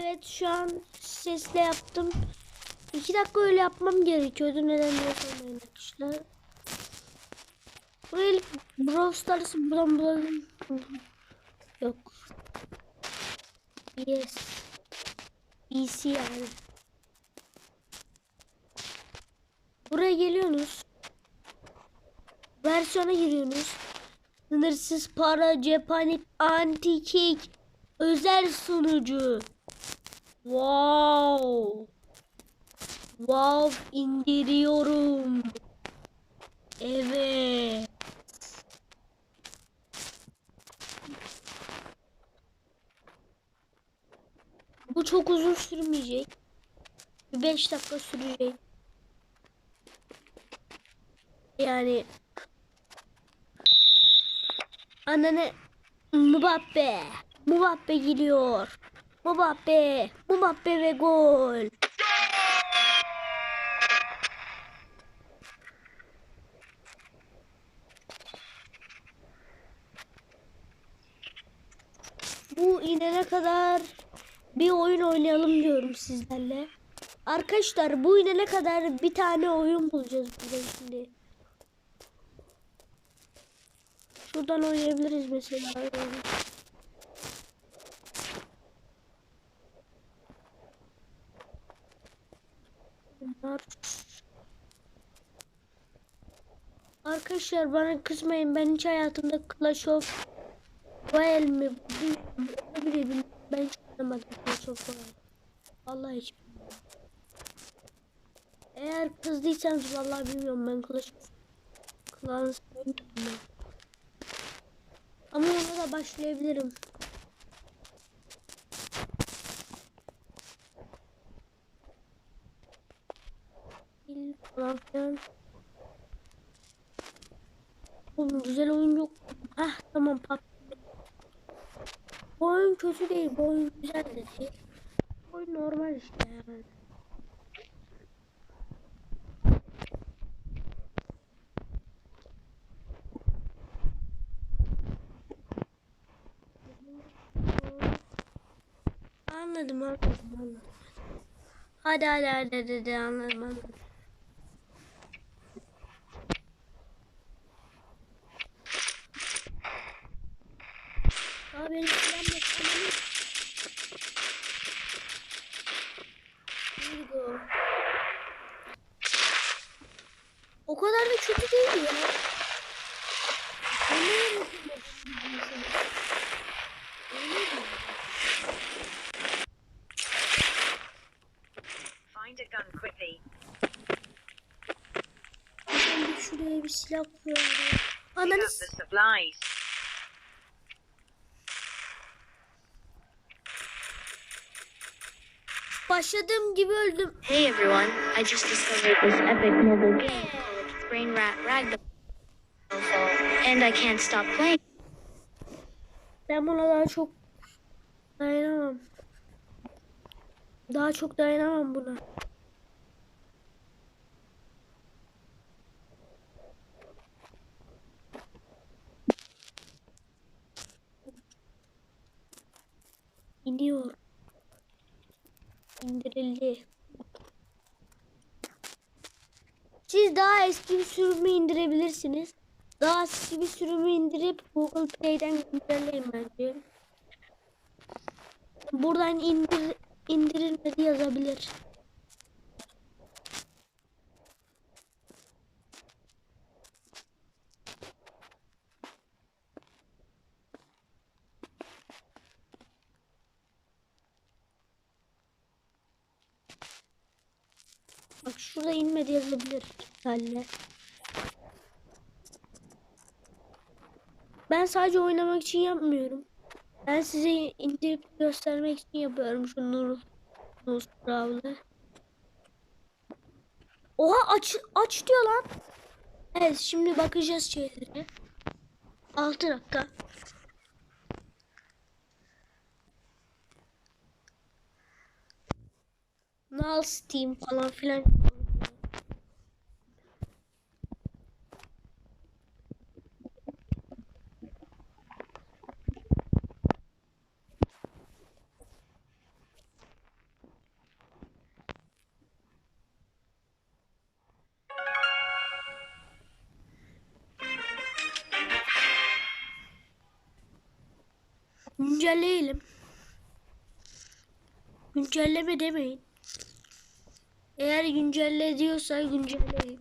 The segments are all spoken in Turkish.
Evet şu an sesle yaptım. İki dakika öyle yapmam gerekiyordu. Neden diye sormayın arkadaşlar. Buraya Brawl Stars'ı buradan bulalım. Yok. Yes. BC yani. Buraya geliyorsunuz. Versiyona giriyorsunuz. Sınırsız para, cephane, anti-kick, özel sunucu. Wow. Wow indiriyorum. Evet. Bu çok uzun sürmeyecek. 5 dakika sürecek. Yani Anne Mbappe. Mbappe geliyor. Mbappe. Mbappe ve gol. Bu inene kadar bir oyun oynayalım diyorum sizlerle. Arkadaşlar bu inene kadar bir tane oyun bulacağız burada şimdi. Şuradan oynayabiliriz mesela. Bunlar. Arkadaşlar bana kızmayın ben hiç hayatımda Clash of Royale mi. Ne ben hiç oynamadım Clash of Royale. Vallahi hiç. Eğer kızdıysanız vallahi bilmiyorum ben Clash of Clans. Ama ona da başlayabilirim. Filan. Oğlum güzel oyun yok. Hah tamam pat. Bu oyun kötü değil. Bu oyun güzel de değil. Bu oyun normal işte yani. Anladım anladım anladım. Hadi hadi hadi, hadi anladım anladım. Abi benim silahım yok. Ananı- Here we go. O kadar da kötü değil ya. Ben ne yapayım? Öyle mi? Find a gun quickly. Ben bir silah. Pick Ananı başladığım gibi öldüm. Hey everyone, I just discovered this epic mobile game called Brain Rat Ragdoll. And I can't stop playing. Ben buna daha çok dayanamam. Daha çok dayanamam buna. İniyor. İndirildi. Siz daha eski bir sürümü indirebilirsiniz. Daha eski bir sürümü indirip Google Play'den güncelleyin bence. Buradan indir indirilmedi yazabilir. Bak şurada inmedi yazabilir. Halle. Ben sadece oynamak için yapmıyorum. Ben size indirip göstermek için yapıyorum şu Nur Nusrav'la. Oha aç aç diyor lan. Evet şimdi bakacağız şeylere. 6 dakika. Nal Steam falan filan. Güncelleyelim. Güncelleme demeyin. Eğer güncelle diyorsa güncelleyin.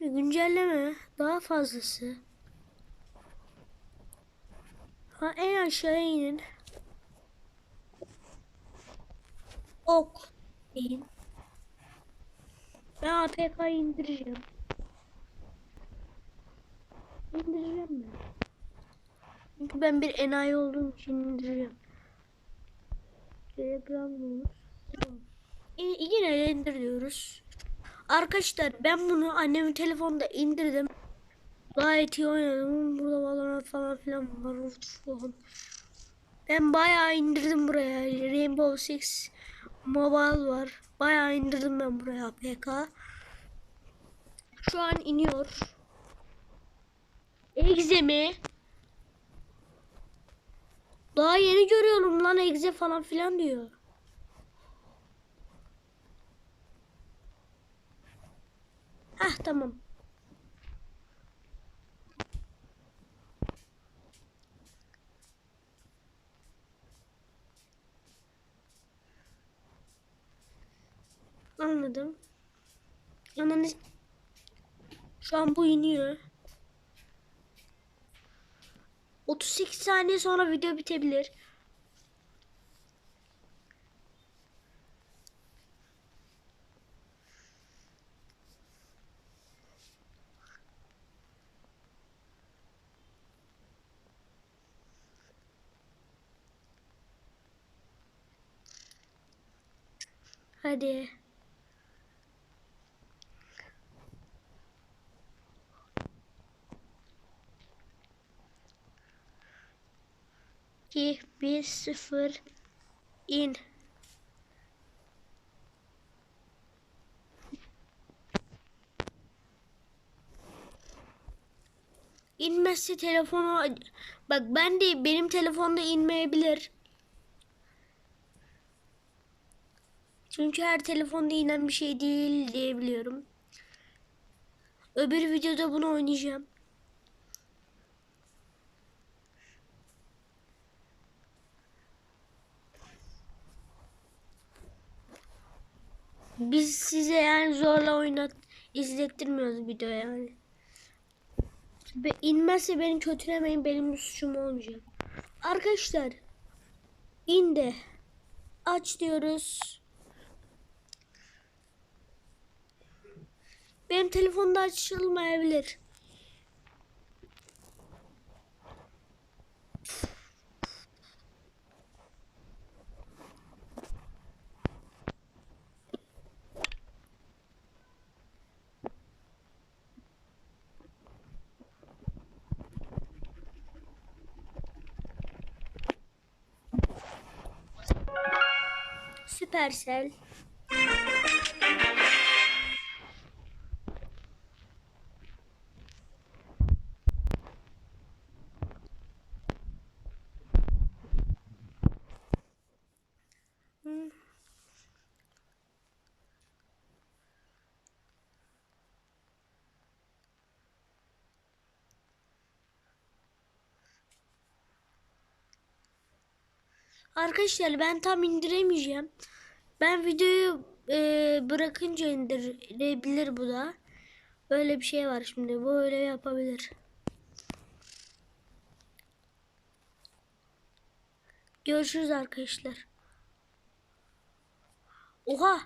Güncelleme daha fazlası. Ha en aşağıya inin. Ok deyin. Ben APK indireceğim. İndireceğim ben. Çünkü ben bir enayi olduğum için olur. Tamam. Y- yine de indir diyoruz. Arkadaşlar ben bunu annemin telefonunda indirdim. Gayet iyi oynadım. Burada Valorant falan filan var. Ben bayağı indirdim buraya. Rainbow Six Mobile var. Bayağı indirdim ben buraya APK. Şu an iniyor. Exe mi? Daha yeni görüyorum lan Exe falan filan diyor. Hah tamam. Anladım. Ananı... Şu an bu iniyor. 38 saniye sonra video bitebilir. Hadi. İki, bir, sıfır, in. İnmezse telefonu bak ben de benim telefonda inmeyebilir. Çünkü her telefonda inen bir şey değil diyebiliyorum. Öbür videoda bunu oynayacağım. Biz size yani zorla oynat izlettirmiyoruz video yani. Ve inmezse beni kötülemeyin benim bir suçum olmayacak. Arkadaşlar indi. Aç diyoruz. Benim telefonda açılmayabilir. Süpersel. Arkadaşlar ben tam indiremeyeceğim. Ben videoyu e, bırakınca indirebilir bu da. Böyle bir şey var şimdi. Böyle yapabilir. Görüşürüz arkadaşlar. Oha!